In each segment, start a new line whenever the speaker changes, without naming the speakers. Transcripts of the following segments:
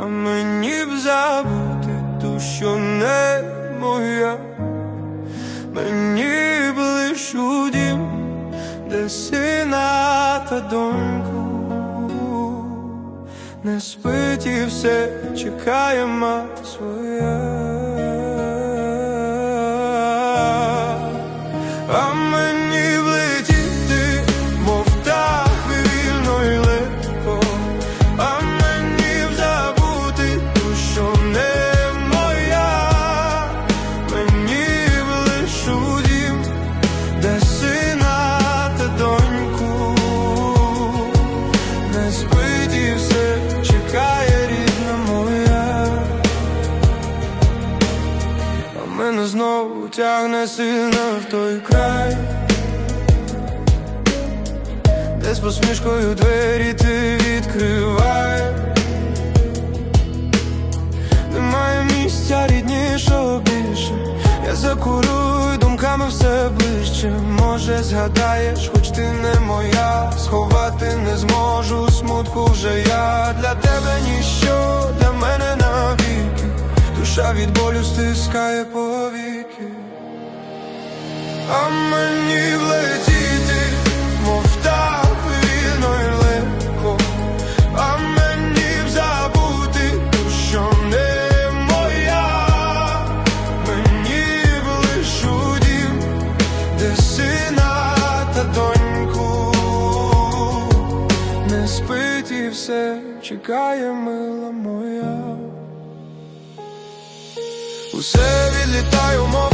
а мені б забути ту, що не моя, мені б лиш у дім, де сина та доньку не спить і все чекає мати своя. Тягне сильно в той край, де з посмішкою двері ти відкривай, немає місця ріднішого більше. Я закурую думками все ближче. Може, згадаєш, хоч ти не моя, сховати не зможу, смутку вже я для тебе ніщо, для мене навіки. Душа від болю стискає повіки, а мені влетіти, мов птах вільно й легко, а мені б забути що не моя, мені б лиш дім, де сина та доньку, не спить і все чекає мила моя. Усе відлітаю, мов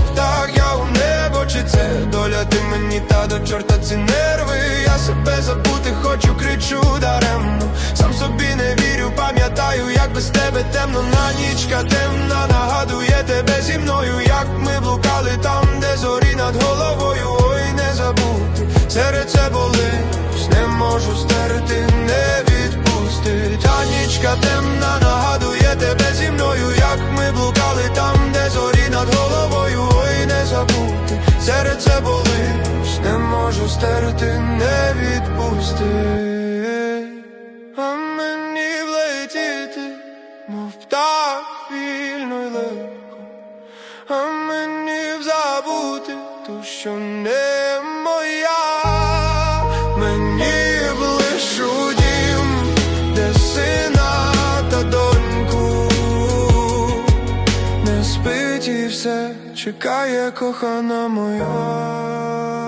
та до чорта ці нерви, я себе забути хочу, кричу даремно, сам собі не вірю, пам'ятаю, як без тебе темно, на нічка темна, нагадує тебе зі мною, як ми блукали там, де зорі над головою, ой, не забути, серце болить, не можу стерти, не відпустить, а нічка темна, нагадує тебе можу стерти, не відпусти. А мені влетіти, мов птах вільно й легко, а мені б забути ту, що не моя, мені б дім, де сина та доньку, не спить і все чекає кохана моя.